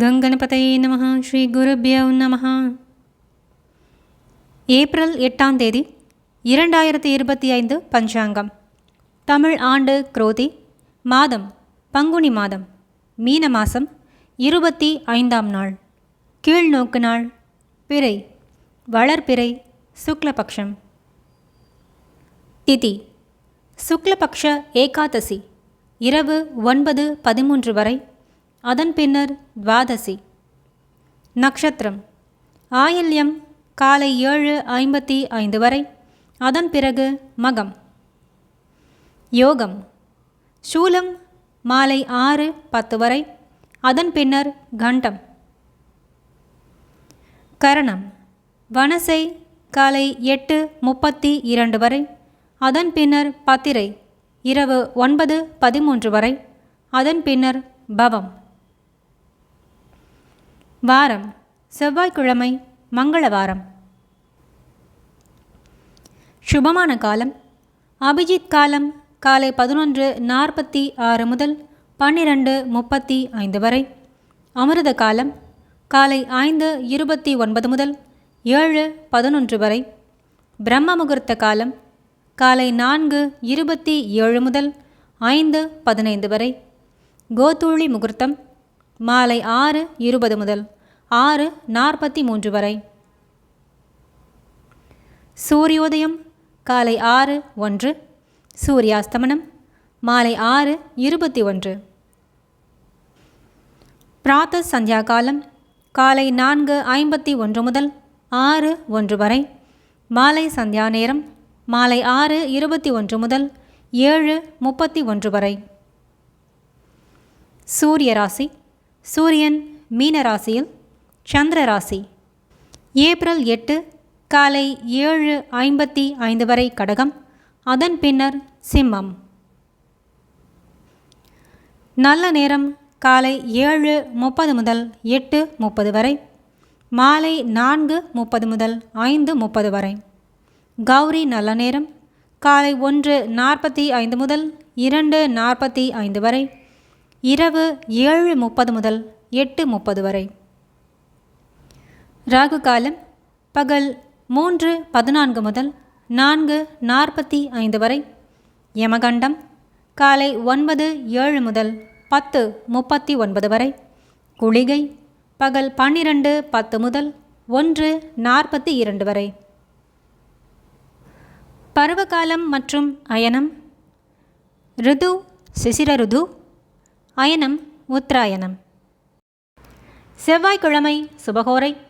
கங்கணபதையே நம ஸ்ரீ குருபியோ நம ஏப்ரல் எட்டாம் தேதி இரண்டாயிரத்தி இருபத்தி ஐந்து பஞ்சாங்கம். தமிழ் ஆண்டு குரோதி மாதம் பங்குனி மாதம் மீன மாதம் இருபத்தி ஐந்தாம் நாள். கீழ்நோக்கு நாள் பிறை வளர்பிறை சுக்லபக்ஷம். திதி சுக்லபக்ஷ ஏகாதசி இரவு ஒன்பது பதிமூன்று வரை அதன் பின்னர் துவாதசி. நட்சத்திரம் ஆயில்யம் காலை ஏழு ஐம்பத்தி ஐந்து வரை. அதன் பிறகு மகம். யோகம். சூலம் மாலை ஆறு பத்து வரை. அதன் பின்னர் கண்டம். கரணம். வனசை காலை எட்டு முப்பத்தி இரண்டு வரை. அதன் பின்னர் பத்திரை இரவு ஒன்பது பதிமூன்று வரை. அதன் பின்னர் பவம். வாரம் செவ்வாய்க்கிழமை மங்களவாரம். சுபமான காலம் அபிஜித் காலம் காலை பதினொன்று நாற்பத்தி ஆறு முதல் பன்னிரண்டு முப்பத்தி ஐந்து வரை. அமிர்த காலம் காலை ஐந்து இருபத்தி ஒன்பது முதல் ஏழு பதினொன்று வரை. பிரம்ம முகூர்த்த காலம் காலை நான்கு இருபத்தி ஏழு முதல் ஐந்து பதினைந்து வரை. கோதூளி முகூர்த்தம் மாலை ஆறு இருபது முதல். ஆறு நாற்பத்தி மூன்று வரை. சூரியோதயம் காலை ஆறு ஒன்று. சூரியாஸ்தமனம் மாலை ஆறு இருபத்தி ஒன்று. பிராத்த சந்தியா காலம் காலை நான்கு ஐம்பத்தி ஒன்று முதல் ஆறு ஒன்று வரை. மாலை சந்தியா நேரம் மாலை ஆறு இருபத்தி ஒன்று முதல் ஏழு முப்பத்தி ஒன்று வரை. சூரிய ராசி சூரியன் மீன ராசியில் சந்திர ராசி ஏப்ரல் எட்டு காலை ஏழு ஐம்பத்தி ஐந்து வரை கடகம். அதன் பின்னர் சிம்மம். நல்ல நேரம் காலை ஏழு முப்பது முதல் எட்டு முப்பது வரை. மாலை நான்கு முப்பது முதல் ஐந்து முப்பது வரை. கௌரி நல்ல நேரம் காலை ஒன்று நாற்பத்தி ஐந்து முதல் இரண்டு நாற்பத்தி ஐந்து வரை. இரவு ஏழு முப்பது முதல் எட்டு முப்பது வரை. ராகு காலம் பகல் மூன்று பதினான்கு முதல் நான்கு நாற்பத்தி ஐந்து வரை. யமகண்டம் காலை ஒன்பது ஏழு முதல் பத்து முப்பத்தி ஒன்பது வரை. குளிகை பகல் பன்னிரண்டு பத்து முதல் ஒன்று நாற்பத்தி இரண்டு வரை. பருவகாலம் மற்றும் அயனம் ரிது சிசிர ருது அயனம் உத்தராயணம். செவ்வாய்க்கிழமை சுபகோரை.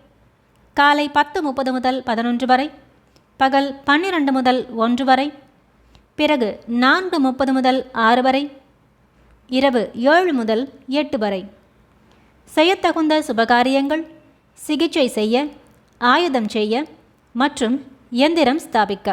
காலை பத்து முப்பது முதல் பதினொன்று வரை பகல் பன்னிரண்டு முதல் ஒன்று வரை பிறகு நான்கு முப்பது முதல் ஆறு வரை இரவு ஏழு முதல் எட்டு வரை. செய்யத்தகுந்த சுபகாரியங்கள் சிகிச்சை செய்ய ஆயுதம் செய்ய மற்றும் எந்திரம் ஸ்தாபிக்க.